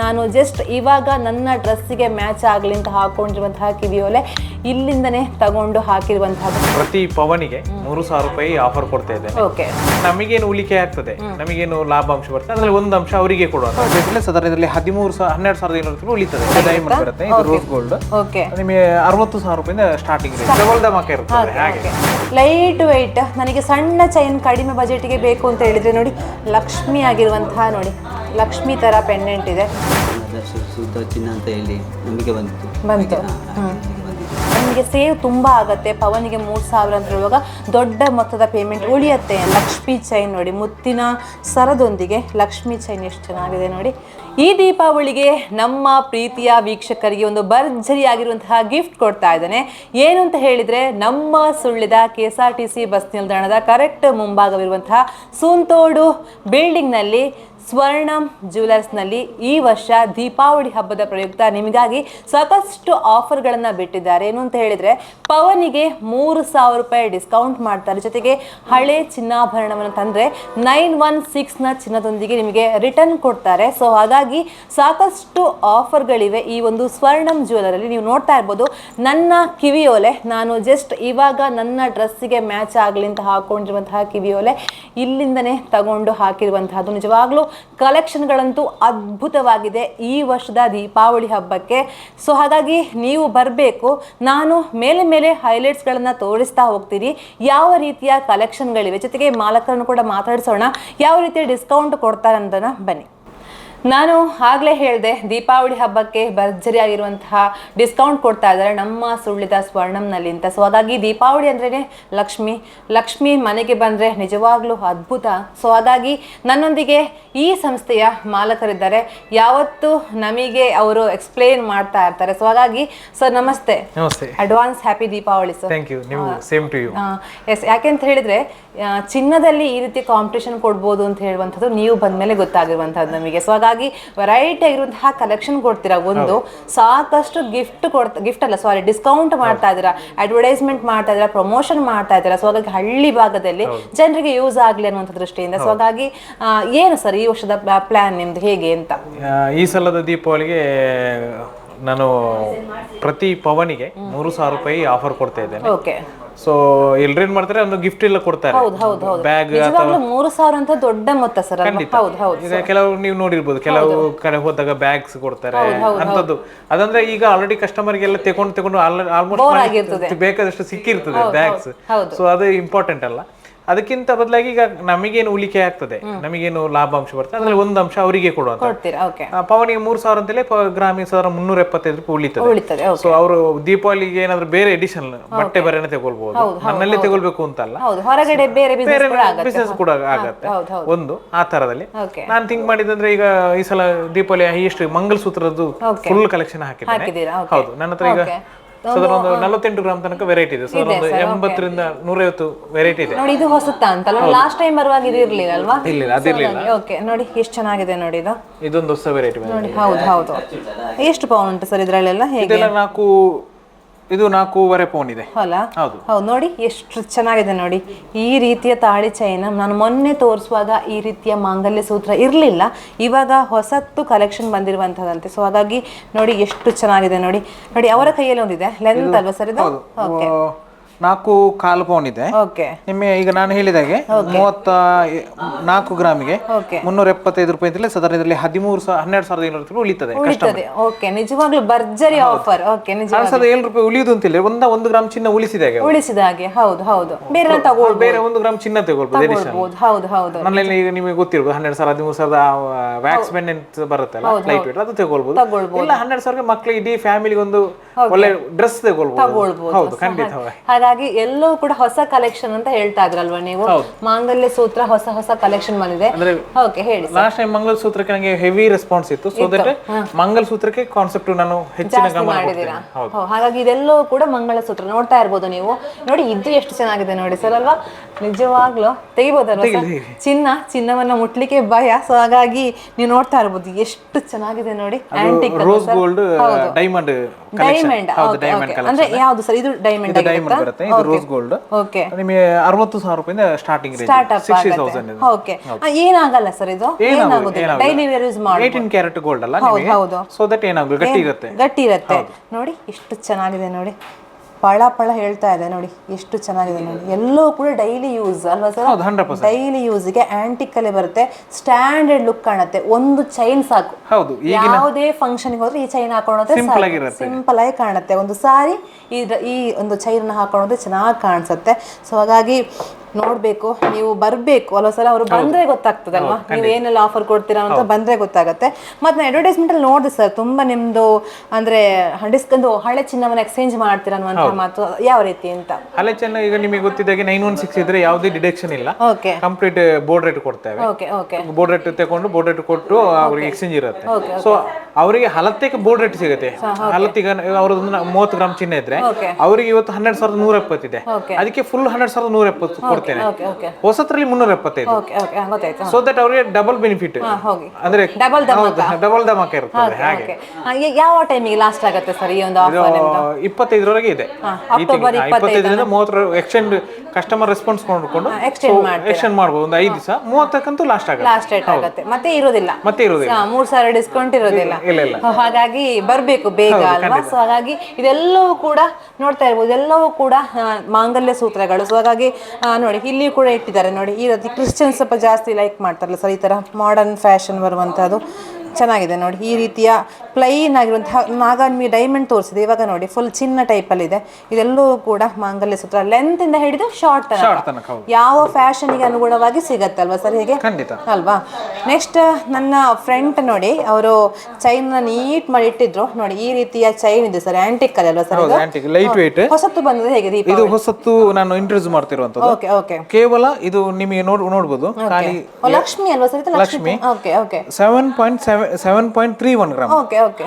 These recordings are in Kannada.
ನಾನು ಜಸ್ಟ್ ಇವಾಗ ನನ್ನ ಡ್ರೆಸ್ಸಿಗೆ ಮ್ಯಾಚ್ ಆಗಲಿ ಅಂತ ಹಾಕೊಂಡಿರುವಂತಹ ಕಿವಿಯೋಲೆ ಇಲ್ಲಿಂದನೇ ತಗೊಂಡು ಹಾಕಿರುವಂತಹ ಪ್ರತಿ ಪವನಿಗೆ ಮೂರು ಸಾವಿರ ರೂಪಾಯಿ ಆಫರ್ ಕೊಡ್ತಾ ಇದೆ ಓಕೆ ನಮಗೇನು ಉಳಿಕೆ ಆಗ್ತದೆ? ನಮಗೇನು ಲಾಭಾಂಶ ಬರುತ್ತೆ ಅದರಲ್ಲಿ ಒಂದು ಅಂಶ ಅವರಿಗೆ ಕೊಡುವಂತ ಬಿಸ್ನೆಸ್ ಅದರಲ್ಲಿ ಹದಿಮೂರು ಸಾವಿರ ಹನ್ನೆರಡು ಸಾವಿರದ ಏಳ್ನೂರು ರೂಪಾಯಿ ಉಳಿತದೆ. ಡೈಮಂಡ್ ಬರುತ್ತೆ. ಇದು ರೋಸ್ ಗೋಲ್ಡ್ ಓಕೆ ನಿಮಗೆ ಅರವತ್ತು ಸಾವಿರ ರೂಪಾಯಿಂದ ಸ್ಟಾರ್ಟಿಂಗ್ ಡಬಲ್ ದಮಕ ಇರುತ್ತೆ ಹಾಗೆ. ಲೈಟ್ ವೆಯ್ಟ್ ನನಗೆ ಸಣ್ಣ ಚೈನ್ ಕಡಿಮೆ ಬಜೆಟ್ಗೆ ಬೇಕು ಅಂತ ಹೇಳಿದ್ರೆ ನೋಡಿ ಲಕ್ಷ್ಮಿ ಆಗಿರುವಂತಹ ನೋಡಿ. ಲಕ್ಷ್ಮಿ ತರ ಪೆಂಡೆಂಟ್ ಇದೆ. ಚಿನ್ನ ಅಂತ ಹೇಳಿ ನಂಬಿಕೆ ಬಂದಿತ್ತು ಬಂತು. ನನಗೆ ನಮಗೆ ಸೇವ್ ತುಂಬ ಆಗತ್ತೆ. ಪವನಿಗೆ ಮೂರು ಸಾವಿರ ಅಂತ ಹೇಳುವಾಗ ದೊಡ್ಡ ಮೊತ್ತದ ಪೇಮೆಂಟ್ ಉಳಿಯುತ್ತೆ. ಲಕ್ಷ್ಮಿ ಚೈನ್ ನೋಡಿ ಮುತ್ತಿನ ಸರದೊಂದಿಗೆ ಲಕ್ಷ್ಮಿ ಚೈನ್ ಎಷ್ಟು ಚೆನ್ನಾಗಿದೆ ನೋಡಿ. ಈ ದೀಪಾವಳಿಗೆ ನಮ್ಮ ಪ್ರೀತಿಯ ವೀಕ್ಷಕರಿಗೆ ಒಂದು ಭರ್ಜರಿಯಾಗಿರುವಂತಹ ಗಿಫ್ಟ್ ಕೊಡ್ತಾ ಇದ್ದಾನೆ. ಏನು ಅಂತ ಹೇಳಿದ್ರೆ ನಮ್ಮ ಸುಳ್ಳಿದ K S R T C bus ನಿಲ್ದಾಣದ ಕರೆಕ್ಟ್ ಮುಂಭಾಗವಿರುವಂತಹ ಸೂಂತೋಡು ಬಿಲ್ಡಿಂಗ್ನಲ್ಲಿ ಸ್ವರ್ಣಂ ಜ್ಯುವೆಲರ್ಸ್ನಲ್ಲಿ ಈ ವರ್ಷ ದೀಪಾವಳಿ ಹಬ್ಬದ ಪ್ರಯುಕ್ತ ನಿಮಗಾಗಿ ಸಾಕಷ್ಟು ಆಫರ್ಗಳನ್ನು ಬಿಟ್ಟಿದ್ದಾರೆ. ಏನು ಅಂತ ಹೇಳಿದರೆ, ಪವನಿಗೆ ಮೂರು ಸಾವಿರ ರೂಪಾಯಿ ಡಿಸ್ಕೌಂಟ್ ಮಾಡ್ತಾರೆ. ಜೊತೆಗೆ ಹಳೆ ಚಿನ್ನಾಭರಣವನ್ನು ತಂದರೆ ನೈನ್ ಒನ್ ಸಿಕ್ಸ್ನ ಚಿನ್ನದೊಂದಿಗೆ ನಿಮಗೆ ರಿಟರ್ನ್ ಕೊಡ್ತಾರೆ. ಸೊ, ಹಾಗಾಗಿ ಸಾಕಷ್ಟು ಆಫರ್ಗಳಿವೆ ಈ ಒಂದು ಸ್ವರ್ಣಂ ಜ್ಯುವೆಲರಲ್ಲಿ ನೀವು ನೋಡ್ತಾ ಇರ್ಬೋದು, ನನ್ನ ಕಿವಿಯೋಲೆ ನಾನು ಜಸ್ಟ್ ಇವಾಗ ನನ್ನ ಡ್ರೆಸ್ಸಿಗೆ ಮ್ಯಾಚ್ ಆಗಲಿ ಅಂತ ಹಾಕೊಂಡಿರುವಂತಹ ಕಿವಿಯೋಲೆ ಇಲ್ಲಿಂದನೇ ತಗೊಂಡು ಹಾಕಿರುವಂತಹದ್ದು. ನಿಜವಾಗ್ಲೂ ಕಲೆಕ್ಷನ್ಗಳಂತೂ ಅದ್ಭುತವಾಗಿದೆ ಈ ವರ್ಷದ ದೀಪಾವಳಿ ಹಬ್ಬಕ್ಕೆ. ಸೊ ಹಾಗಾಗಿ ನೀವು ಬರಬೇಕು. ನಾನು ಮೇಲೆ ಮೇಲೆ ಹೈಲೈಟ್ಸ್ಗಳನ್ನು ತೋರಿಸ್ತಾ ಹೋಗ್ತೀನಿ. ಯಾವ ರೀತಿಯ ಕಲೆಕ್ಷನ್ಗಳಿವೆ? ಜೊತೆಗೆ ಮಾಲಕರನ್ನು ಕೂಡ ಮಾತಾಡಿಸೋಣ. ಯಾವ ರೀತಿಯ ಡಿಸ್ಕೌಂಟ್ ಕೊಡ್ತಾರೆ ಅಂತ ಬನ್ನಿ. ನಾನು ಆಗಲೇ ಹೇಳಿದೆ ದೀಪಾವಳಿ ಹಬ್ಬಕ್ಕೆ ಭರ್ಜರಿಯಾಗಿರುವಂತಹ ಡಿಸ್ಕೌಂಟ್ ಕೊಡ್ತಾ ಇದ್ದಾರೆ ನಮ್ಮ ಸುಳ್ಳಿದ ಸ್ವರ್ಣಂನಲ್ಲಿ ಅಂತ. ಸೊ ಹಾಗಾಗಿ ದೀಪಾವಳಿ ಅಂದ್ರೇ ಲಕ್ಷ್ಮಿ. ಲಕ್ಷ್ಮಿ ಮನೆಗೆ ಬಂದರೆ ನಿಜವಾಗ್ಲೂ ಅದ್ಭುತ. ಸೊ ಹಾಗಾಗಿ ನನ್ನೊಂದಿಗೆ ಈ ಸಂಸ್ಥೆಯ ಮಾಲಕರಿದ್ದಾರೆ. ಯಾವತ್ತು ನಮಗೆ ಅವರು ಎಕ್ಸ್ಪ್ಲೇನ್ ಮಾಡ್ತಾ ಇರ್ತಾರೆ. ಸೊ ಹಾಗಾಗಿ ಸರ್ ನಮಸ್ತೆ. ನಮಸ್ತೆ. Advance happy Deepavali sir thank you ನೀವು ಸೇಮ್ ಟು ಯು ಎಸ್ ಯಾಕೆಂತ ಹೇಳಿದ್ರೆ ಚಿನ್ನದಲ್ಲಿ ಈ ರೀತಿ ಕಾಂಪಿಟೇಷನ್ ಕೊಡ್ಬೋದು ಅಂತ ಹೇಳುವಂಥದ್ದು ನೀವು ಬಂದ್ಮೇಲೆ ಗೊತ್ತಾಗಿರುವಂಥದ್ದು ನಮಗೆ. ಸೊ ಹಾಗಾಗಿ ವೆರೈಟಿ ಆಗಿರುವಂತಹ ಕಲೆಕ್ಷನ್ ಕೊಡ್ತೀರಾ? ಒಂದು ಸಾಕಷ್ಟು ಗಿಫ್ಟ್ ಕೊಡ್ತಾ ಗಿಫ್ಟ್ ಅಲ್ಲ ಸಾರಿ ಡಿಸ್ಕೌಂಟ್ ಮಾಡ್ತಾ ಇದ್ದೀರಾ? ಅಡ್ವರ್ಟೈಸ್ಮೆಂಟ್ ಮಾಡ್ತಾ ಇದ್ದೀರಾ? ಪ್ರಮೋಷನ್ ಮಾಡ್ತಾ ಇದ್ದೀರಾ? ಸೊ ಹಾಗಾಗಿ ಹಳ್ಳಿ ಭಾಗದಲ್ಲಿ ಜನರಿಗೆ ಯೂಸ್ ಆಗಲಿ ಅನ್ನುವಂಥ ದೃಷ್ಟಿಯಿಂದ. ಸೊ ಹಾಗಾಗಿ ಏನು ಸರ್ ಈ ವರ್ಷದ ಪ್ಲಾನ್ ನಿಮ್ದು ಹೇಗೆ ಅಂತ? ಈ ಸಲದ ದೀಪಾವಳಿಗೆ ನಾನು ಪ್ರತಿ ಪವನಿಗೆ ಮೂರು ಸಾವಿರ ರೂಪಾಯಿ ಆಫರ್ ಕೊಡ್ತಾ ಇದ್ದೇನೆ. ಓಕೆ ಸೊ ಎಲ್ರೇನ್ ಮಾಡ್ತಾರೆ? ಒಂದು ಗಿಫ್ಟ್ ಎಲ್ಲ ಕೊಡ್ತಾರೆ. ಹೌದು ಹೌದು ಹೌದು. ಬ್ಯಾಗ್ ನಿಜವಾಗ್ಲೂ ಮೂರು ಸಾವಿರ ಅಂತ ದೊಡ್ಡ ಮೊತ್ತ ಸರ್ ಅಲ್ವಾ? ಹೌದು ಹೌದು ಈಗ ಕೆಲವು ನೀವು ನೋಡಿರ್ಬೋದು ಕೆಲವು ಕಡೆ ಹೋದಾಗ ಬ್ಯಾಗ್ಸ್ ಕೊಡ್ತಾರೆ ಅಂತದ್ದು ಅದಂದ್ರೆ ಈಗ ಆಲ್ರೆಡಿ ಕಸ್ಟಮರ್ ಗೆಲ್ಲ ತಗೊಂಡು ತಗೊಂಡು ಆಲ್ಮೋಸ್ಟ್ ಬೇಕಾದಷ್ಟು ಸಿಕ್ಕಿರ್ತದೆ ಬ್ಯಾಗ್ಸ್ ಹೌದು. ಸೊ ಅದು ಇಂಪಾರ್ಟೆಂಟ್ ಅಲ್ಲ. ಅದಕ್ಕಿಂತ ಬದಲಾಗಿ ಈಗ ನಮಗೇನು ಉಳಿಕೆ ಆಗ್ತದೆ ನಮಗೇನು ಲಾಭಾಂಶ ಬರ್ತದೆ ಅದ್ರಲ್ಲಿ ಒಂದು ಅಂಶ ಅವರಿಗೆ ಕೊಡುವಂತ. ಪವನಿಗೆ ಮೂರು ಸಾವಿರ ಅಂತಲೇ ಗ್ರಾಮೀಣ ಸಾವಿರ ಮುನ್ನೂರ ಎಪ್ಪತ್ತೈದು ರೂಪಾಯಿ ಉಳಿತದೆ. ಸೊ ಅವರು ದೀಪಾವಳಿಗೆ ಏನಾದ್ರು ಬೇರೆ ಎಡಿಷನ್ ಬಟ್ಟೆ ಬರೆನೆ ತಗೊಳ್ಬಹುದು ನನ್ನಲ್ಲೇ ತಗೊಳ್ಬೇಕು ಅಂತಲ್ಲ. ಹೊರಗಡೆ ಬೇರೆ ಬಿಸ್ನೆಸ್ ಕೂಡ ಆಗತ್ತೆ. ಒಂದು ಆ ತರದಲ್ಲಿ ನಾನು ಥಿಂಕ್ ಮಾಡಿದಂದ್ರೆ ಈಗ ಈ ಸಲ ದೀಪಾವಳಿ ಎಷ್ಟು ಮಂಗಲ್ ಸೂತ್ರದ್ದು ಫುಲ್ ಕಲೆಕ್ಷನ್ ಹಾಕಿದ್ದೀರಾ? ಹೌದು ನನ್ನ ಹತ್ರ ಈಗ ಸಾಧಾರಣ ಒಂದು ನಲವತ್ತೆಂಟು ಗ್ರಾಮ್ ತನಕ ವೆರೈಟಿ ಇದೆ. ಸಾಧಾರಣ ಒಂದು ಎಂಬತ್ತರಿಂದ ನೂರೈವತ್ತು ವೆರೈಟಿ ಇದೆ. ನೋಡಿ ಇದು ಹೊಸತಾ ಅಂತಲ್ಲ? ಲಾಸ್ಟ್ ಟೈಮ್ ಬರುವಾಗ ಇದು ಇರ್ಲಿಲ್ಲ ಅಲ್ವಾ? ಇಲ್ಲ ಅದಿರ್ಲಿಲ್ಲ ಓಕೆ ನೋಡಿ ಎಷ್ಟು ಚೆನ್ನಾಗಿದೆ ನೋಡಿ ಇದು. ಇದೊಂದು ಹೊಸ ವೆರೈಟಿ ನೋಡಿ ಹೌದು ಹೌದು. ಎಷ್ಟು ಪೌನ್ ಉಂಟು ಸರ್ ಇದ್ರಲ್ಲೆಲ್ಲ? ಹೇಗೆ? ನಾಲ್ಕು ಇದು ನಾಲ್ಕೂವರೆ ಫೋನ್ ಇದೆ. ಅಲ್ಲ ಹೌದು. ಹೌದು ನೋಡಿ ಎಷ್ಟು ಚೆನ್ನಾಗಿದೆ ನೋಡಿ. ಈ ರೀತಿಯ ತಾಳಿ ಚೈನ ನಾನು ಮೊನ್ನೆ ತೋರಿಸುವಾಗ ಈ ರೀತಿಯ ಮಾಂಗಲ್ಯ ಸೂತ್ರ ಇರಲಿಲ್ಲ. ಇವಾಗ ಹೊಸತ್ತು ಕಲೆಕ್ಷನ್ ಬಂದಿರುವಂಥದ್ದಂತೆ. ಸೊ ಹಾಗಾಗಿ ನೋಡಿ ಎಷ್ಟು ಚೆನ್ನಾಗಿದೆ ನೋಡಿ. ನೋಡಿ ಅವರ ಕೈಯಲ್ಲಿ ಒಂದಿದೆ. ಲೆಂತ್ ಅಲ್ವಾ ಸರ್ ಇದು? ಓಕೆ ನಾಲ್ಕು ಕಾಲು ಪೌನ್ ಇದೆ. ಓಕೆ ನಿಮಗೆ ಈಗ ನಾನು ಹೇಳಿದಾಗೆ ಮೂವತ್ತ ನಾಲ್ಕು ಗ್ರಾಮಿಗೆ ಮುನ್ನೂರ ಎಪ್ಪತ್ತೈದು ರೂಪಾಯಿ ಅಂತಲೇ ಸಾಧಾರಣ ಇದರಲ್ಲಿ ಹದಿಮೂರು ಸಾವಿರ ಹನ್ನೆರಡು ಸಾವಿರದ ಏಳ್ನೂರು ರೂಪಾಯಿ ಉಳಿತದೆ ಉಳಿತದೆ. ಓಕೆ ನಿಜವಾಗ್ಲೂ ಭರ್ಜರಿ ಆಫರ್ ಓಕೆ ನಿಜ ಎರಡು ಸಾವಿರದ ಏಳು ರೂಪಾಯಿ ಉಳಿಯುದು ಅಂತಿಲ್ಲ. ಒಂದ ಒಂದು ಗ್ರಾಮ್ ಚಿನ್ನ ಉಳಿಸಿದಾಗ ಉಳಿಸಿದ ಹಾಗೆ. ಹೌದು ಹೌದು. ಬೇರೆ ತಗೊಳ್ಬೋದು. ಬೇರೆ ಒಂದು ಗ್ರಾಮ್ ಚಿನ್ನ ತಗೊಳ್ಬೋದು ಹೌದು ಹೌದು. ನನ್ನಲ್ಲಿ ಈಗ ನಿಮಗೆ ಗೊತ್ತಿರ್ಬೋದು ಹನ್ನೆರಡು ಸಾವಿರ ಹದಿಮೂರು ಸಾವಿರದ ವ್ಯಾಕ್ಸ್ ಬೆನ್ ಅಂತ ಬರುತ್ತಲ್ಲ ಲೈಟ್ ವೇಟ್ ಅದು ತಗೊಳ್ಬೋದು. ಇಲ್ಲ ಹನ್ನೆರಡು ಸಾವಿರ ಮಕ್ಕಳಿಗೆ ಇಡೀ ಫ್ಯಾಮಿಲಿಗೆ ಒಂದು ಒಳ್ಳೆ ಡ್ರೆಸ್ ತಗೊಳ್ಬೋದು. ಹೌದು ಖಂಡಿತವಾಗಿ. ಹಾಗಾಗಿ ಎಲ್ಲವೂ ಕೂಡ ಹೊಸ ಕಲೆಕ್ಷನ್ ಅಂತ ಹೇಳ್ತಾ ಇದ್ರಲ್ವಾ ನೀವು? ಮಾಂಗಲ್ಯ ಸೂತ್ರ ಹೊಸ ಹೊಸ ಕಲೆಕ್ಷನ್ ಬಂದಿದೆ. ಓಕೆ ಹೇಳಿ ಲಾಸ್ಟ್ ಟೈಮ್ ಮಂಗಲಸೂತ್ರಕ್ಕೆ ನನಗೆ ಹೆವಿ ರೆಸ್ಪಾನ್ಸ್ ಇತ್ತು. ಸೊ ದಟ್ ಮಂಗಲಸೂತ್ರಕ್ಕೆ ಕಾನ್ಸೆಪ್ಟ್ ನಾನು ಹೆಚ್ಚಿನ ಗಮನ ಹೌದು, ಹಾಗಾಗಿ ಇದೆಲ್ಲವೂ ಕೂಡ ಮಂಗಳಸೂತ್ರ ನೋಡ್ತಾ ಇರ್ಬೋದು ನೀವು. ನೋಡಿ ಇದು ಎಷ್ಟು ಚೆನ್ನಾಗಿದೆ ನೋಡಿ ಸರ್ ಅಲ್ವಾ? ನಿಜವಾಗ್ಲೂ ತೆಗಿಬೋದಲ್ವಾ ಚಿನ್ನ ಚಿನ್ನವನ್ನ ಮುಟ್ಲಿಕ್ಕೆ ಭಯ. ಸೊ ಹಾಗಾಗಿ ನೀವು ನೋಡ್ತಾ ಇರ್ಬೋದು ಎಷ್ಟು ಚೆನ್ನಾಗಿದೆ ನೋಡಿ antique rose gold diamond diamond ಅಂದ್ರೆ ಯಾವ್ದು ಸರ್ ಇದು ಡೈಮಂಡ್ ಡೈಮಂಡ್ ಬರುತ್ತೆ. ಇದು ರೋಸ್ ಗೋಲ್ಡ್ ಓಕೆ ನಿಮಗೆ ಅರವತ್ತು ಸಾವಿರ ರೂಪಾಯಿಂದ starting range start up sixty thousand okay ಏನಾಗಲ್ಲ ಸರ್ ಇದು? ಏನಾಗುದಿಲ್ಲ. ಡೈಲಿ ವೇರ್ ಯೂಸ್ ಮಾಡಿ ಏಯ್ಟೀನ್ ಕ್ಯಾರೆಟ್ ಗೋಲ್ಡ್ ಅಲ್ಲ ಹೌದು, ನಿಮಗೆ. ಹೌದು. ಸೊ ದಟ್ ಏನಾಗಲ್ಲ ಗಟ್ಟಿ ಇರುತ್ತೆ. ಗಟ್ಟಿ ಇರುತ್ತೆ. ನೋಡಿ ಎಷ್ಟು ಚೆನ್ನಾಗಿದೆ ನೋಡಿ. ಪಳ ಪಳ ಹೇಳ್ತಾ ಇದೆ ನೋಡಿ ಎಷ್ಟು ಚೆನ್ನಾಗಿದೆ ನೋಡಿ. ಎಲ್ಲೋ ಕೂಡ ಡೈಲಿ ಯೂಸ್ ಅಲ್ವಾ ಸರ್ ಡೈಲಿ ಯೂಸ್ಗೆ ಆಂಟಿಕ್ ಅಲ್ಲಿ ಬರುತ್ತೆ ಸ್ಟ್ಯಾಂಡರ್ಡ್ ಲುಕ್ ಕಾಣುತ್ತೆ. ಒಂದು ಚೈನ್ ಸಾಕು. ಹೌದು ಯಾವುದೇ ಫಂಕ್ಷನ್ಗೆ ಹೋದ್ರೆ ಈ ಚೈನ್ ಆಗಿರುತ್ತೆ. ಸಿಂಪಲ್ ಆಗಿ ಕಾಣುತ್ತೆ. ಒಂದು ಸಾರಿ ಈ ಈ ಒಂದು ಚೈನ್ ಹಾಕೊಳ್ಳೋದೇ ಚೆನ್ನಾಗಿ ಕಾಣಿಸುತ್ತೆ. ಸೊ ಹಾಗಾಗಿ ನೋಡ್ಬೇಕು ನೀವು ಬರ್ಬೇಕು. ಸಲ ಅವರು ಬಂದ್ರೆ ಗೊತ್ತಾಗ್ತದಲ್ವಾ? ನೀವು ಏನೆಲ್ಲ ಆಫರ್ ಕೊಡ್ತೀರಾ ಅಂತ ಬಂದ್ರೆ ಗೊತ್ತಾಗುತ್ತೆ. ಮತ್ತೆ ನಾನು ಅಡ್ವರ್ಟೈಸ್ಮೆಂಟ್ ಅಲ್ಲಿ ನೋಡಿದೆ ಸರ್ ತುಂಬಾ ನಿಮ್ದು ಅಂದ್ರೆ ಡಿಸ್ಕಂದು ಹಳೆ ಚಿನ್ನವನ್ನ ಎಕ್ಸ್ಚೇಂಜ್ ಮಾಡ್ತೀರಾ ಅನ್ನುವಂಥ ಮಾತು ಯಾವ ರೀತಿ ಅಂತ? ಹಳೆ ಚಿನ್ನ ಈಗ ನಿಮಗೆ ಗೊತ್ತಿದ್ದಾಗೆ ನೈನ್ ಒನ್ ಸಿಕ್ಸ್ ಇದ್ರೆ ಯಾವುದೇ ಡಿಡಕ್ಷನ್ ಇಲ್ಲ. ಓಕೆ. ಕಂಪ್ಲೀಟ್ ಬೋರ್ಡ್ ರೇಟ್ ಕೊಡ್ತೇವೆ. Okay okay. ಬೋರ್ಡ್ ರೇಟ್ ತಗೊಂಡು ಬೋರ್ಡ್ ರೇಟ್ ಕೊಟ್ಟು ಅವ್ರಿಗೆ ಎಕ್ಸ್ಚೇಂಜ್ ಇರುತ್ತೆ. ಸೊ ಅವರಿಗೆ ಹಲತ್ತೆಗೆ ಬೋರ್ಡ್ ರೇಟ್ ಸಿಗುತ್ತೆ. ಹಲತ್ತಿಗ ಅವ್ರದ್ದು ಮೂವತ್ತು ಗ್ರಾಮ್ ಚಿನ್ನ ಇದ್ರೆ ಅವರಿಗೆ ಇವತ್ತು ಹನ್ನೆರಡು ಸಾವಿರದ ನೂರ ಎಪ್ಪತ್ತಿದೆ ಅದಕ್ಕೆ ಫುಲ್ ಹನ್ನೆರಡು ಸಾವಿರದ ನೂರ ಎಪ್ಪತ್ತು ಓಕೆ ಹೊಸತ್ರಲ್ಲಿ ಮುನ್ನೂರ ಎಪ್ಪತ್ತೈದು ಸೊ ದಟ್ ಅವರಿಗೆ ಡಬಲ್ ಬೆನಿಫಿಟ್ ಅಂದ್ರೆ ಡಬಲ್ ಧಮಕ. ಡಬಲ್ ಧಮಾಕ ಇರ್ತದೆ ಹಾಗೆ. ಯಾವ ಟೈಮಿಗೆ ಲಾಸ್ಟ್ ಆಗುತ್ತೆ ಸರ್ ಈ ಒಂದು ಇಪ್ಪತ್ತೈದರವರೆಗೆ ಇದೆ. ಅಕ್ಟೋಬರ್ ಇಪ್ಪತ್ತೈದರಿಂದ ಮೂವತ್ತರ ಎಕ್ಸ್ಚೇಂಜ್ ಕಸ್ಟಮರ್ ರೆಸ್ಪಾನ್ಸ್ ಮಾಡ್ಕೊಂಡು ಎಕ್ಸ್ಟೆಂಡ್ ಮಾಡ್ತೀರಾ? ಎಕ್ಸ್ಟೆಂಡ್ ಮಾಡ್ಬೋದು ಒಂದು ಐದು ದಿವಸ ಮೂವತ್ತಕ್ಕಂತೂ ಲಾಸ್ಟ್ ಆಗುತ್ತೆ. ಲಾಸ್ಟ್ ಡೇಟ್ ಆಗುತ್ತೆ. ಮತ್ತೆ ಇರೋದಿಲ್ಲ. ಮತ್ತೆ ಇರೋದಿಲ್ಲ. ಹಾ, ಮೂರ್ ಸಾವಿರ ಡಿಸ್ಕೌಂಟ್ ಇರೋದಿಲ್ಲ. ಇಲ್ಲ ಇಲ್ಲ. ಹಾಗಾಗಿ ಬರಬೇಕು ಬೇಗ ಅಲ್ವಾ? ಸೊ ಹಾಗಾಗಿ ಇದೆಲ್ಲವೂ ಕೂಡ ನೋಡ್ತಾ ಇರ್ಬೋದು. ಎಲ್ಲವೂ ಕೂಡ ಆ, ಮಾಂಗಲ್ಯ ಸೂತ್ರಗಳು. ಸೊ ಹಾಗಾಗಿ ಆ, ನೋಡಿ ಇಲ್ಲಿ ಕೂಡ ಇಟ್ಟಿದ್ದಾರೆ. ನೋಡಿ ಈ ರೀತಿ ಕ್ರಿಶ್ಚಿಯನ್ ಸ್ವಲ್ಪ ಜಾಸ್ತಿ ಲೈಕ್ ಮಾಡ್ತಾರಲ್ಲ ಸರ್ ಈ ತರ ಮಾಡರ್ನ್ ಫ್ಯಾಷನ್ ಬರುವಂತದ್ದು ಚೆನ್ನಾಗಿದೆ ನೋಡಿ ಈ ರೀತಿಯ ಪ್ಲೈನ್ ಆಗಿರುವಂತಹ ನಾಗಾನ್ಮಿ ಡೈಮಂಡ್ ತೋರಿಸಿದೆ. ಇವಾಗ ನೋಡಿ ಫುಲ್ ಚಿನ್ನ ಟೈಪಲ್ಲಿ ಇದೆ. ಇದೆಲ್ಲವೂ ಕೂಡ ಮಾಂಗಲ್ಯ ಸೂತ್ರ. ಲೆಂತ್ ಇಂದ ಹಿಡಿದು ಶಾರ್ಟ್ ತನಕ. ಹೌದು. ಯಾವ ಫ್ಯಾಷನ್ಗೆ ಅನುಗುಣವಾಗಿ ಸಿಗತ್ತೆ ಅಲ್ವಾ ಸರ್ ಹೇಗೆ? ಅಲ್ವಾ? ನೆಕ್ಸ್ಟ್ ನನ್ನ ಫ್ರೆಂಡ್ ನೋಡಿ ಅವರು ಚೈನ್ ನೀಟ್ ಮಾಡಿ ಇಟ್ಟಿದ್ರು. ನೋಡಿ ಈ ರೀತಿಯ ಚೈನ್ ಇದೆ ಸರ್. ಆಂಟಿಕ್ ಅಲ್ಲಿ ಅಲ್ವಾ ಸರ್ ಲೈಟ್ ವೇಟ್ ಹೊಸತ್ತು ಬಂದ್ರೆ ಹೇಗೆ ಇದು ಹೊಸತ್ತು ನಾನು ಇಂಟ್ರೊಡ್ಯೂಸ್ ಮಾಡ್ತಿರುವಂತದ್ದು ಓಕೆ ಓಕೆ ಕೇವಲ ಇದು ನಿಮಗೆ ನೋಡ್ ನೋಡ್ಬೋದು. ಖಾಲಿ ಲಕ್ಷ್ಮಿ ಅಲ್ವಾ sir Lakshmi. Okay okay seven point seven seven point three one gram okay okay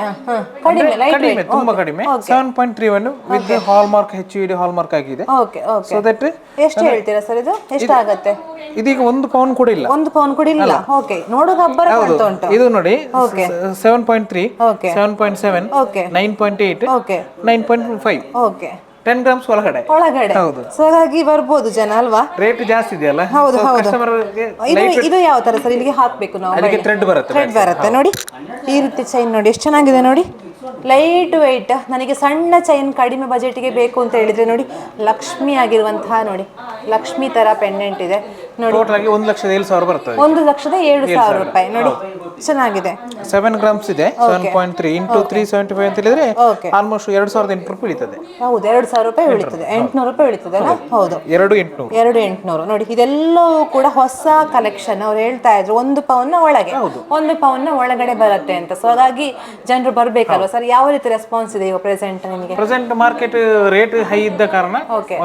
ಕಡಿಮೆ ಕಡಿಮೆ ತುಂಬಾ ಕಡಿಮೆ. Seven point three one with hallmark ಹೆಚ್ಚು ಇಡಿ ಹಾಲ್ ಮಾರ್ಕ್ ಆಗಿದೆ. ಓಕೆ ಓಕೆ ಸೊ ದಟ್ ಎಷ್ಟು ಹೇಳ್ತೀರಾ ಸರ್ ಇದು? ಎಷ್ಟು ಆಗುತ್ತೆ? ಇದೀಗ ಒಂದು ಪೌಂಡ್ ಕೂಡ ಇಲ್ಲ. ಒಂದು ಪೌನ್ ಕೂಡ ಇಲ್ಲ. ಓಕೆ ನೋಡುಗ ಅಬ್ಬರ ಕಾಣ್ತಾ ಉಂಟು. ಇದು ನೋಡಿ seven point three okay seven point seven okay nine point eight okay nine point five okay ten grams ಒಳಗಡೆ. ಒಳಗಡೆ. ಹೌದು. ಸೊ ಹಾಗಾಗಿ ಬರ್ಬೋದು ಜನ ಅಲ್ವಾ? ರೇಟ್ ಜಾಸ್ತಿ ಇದೆಯಲ್ಲ? ಹೌದು, ಹೌದು. ಇದು ಇದು ಯಾವ ತರ ಸರ್? ಇಲ್ಲಿಗೆ ಹಾಕ್ಬೇಕು ನಾವು ಅದಕ್ಕೆ ಥ್ರೆಡ್ ಬರುತ್ತೆ ಥ್ರೆಡ್ ಬರುತ್ತೆ. ನೋಡಿ ಈ ರೀತಿ ಚೈನ್ ನೋಡಿ. ಎಷ್ಟು ಚೆನ್ನಾಗಿದೆ ನೋಡಿ. ಲೈಟ್ ವೆಯ್ಟ್ ನನಗೆ ಸಣ್ಣ ಚೈನ್ ಕಡಿಮೆ ಬಜೆಟ್ಗೆ ಬೇಕು ಅಂತ ಹೇಳಿದ್ರೆ ನೋಡಿ ಲಕ್ಷ್ಮಿ ಆಗಿರುವಂತಹ ನೋಡಿ ಲಕ್ಷ್ಮಿ ತರ ಪೆಂಡೆಂಟ್ ಇದೆ. ನೋಡಿ. ಟೋಟಲ್ ಆಗಿ ಒಂದು ಲಕ್ಷದ ಏಳು ಸಾವಿರ ಬರ್ತದೆ. ಒಂದು ಲಕ್ಷದ ಏಳು ಸಾವಿರ ರೂಪಾಯಿ. ನೋಡಿ ಚೆನ್ನಾಗಿದೆ. ಸೆವೆನ್ ಗ್ರಾಮ್ಸ್ ಇದೆ seven point three into three seventy five ಅಂತ ಹೇಳಿದ್ರೆ ಓಕೆ ಆಲ್ಮೋಸ್ಟ್ ಎರಡು ಸಾವಿರದ ಎಂಟುನೂರು ರೂಪಾಯಿ ಇಳಿತದೆ. ಹೌದು ಎರಡು ಸಾವಿರ ರೂಪಾಯಿ ಉಳಿತದೆ ಎಂಟುನೂರು ರೂಪಾಯಿ ಉಳಿತದೆ ಅಲ್ಲ? ಹೌದು. ಎರಡು ಎಂಟುನೂರು. ಎರಡು ಎಂಟುನೂರು. ನೋಡಿ ಇದೆಲ್ಲವೂ ಕೂಡ ಹೊಸ ಕಲೆಕ್ಷನ್ ಅವ್ರು ಹೇಳ್ತಾ ಇದ್ರು. ಒಂದು ಪೌನ್ನ ಒಳಗೆ. ಒಂದು ಪೌನ್ನ ಒಳಗಡೆ ಬರುತ್ತೆ ಅಂತ. ಸೊ ಹಾಗಾಗಿ ಜನರು ಬರಬೇಕಲ್ವ? ಸರ್ ಯಾವ ರೀತಿ ರೆಸ್ಪಾನ್ಸ್ ಇದೆ ಈಗ ಪ್ರೆಸೆಂಟ್ ನಿಮಗೆ? ಪ್ರೆಸೆಂಟ್ ಮಾರ್ಕೆಟ್ ರೇಟ್ ಹೈ ಇದ್ದ ಕಾರಣ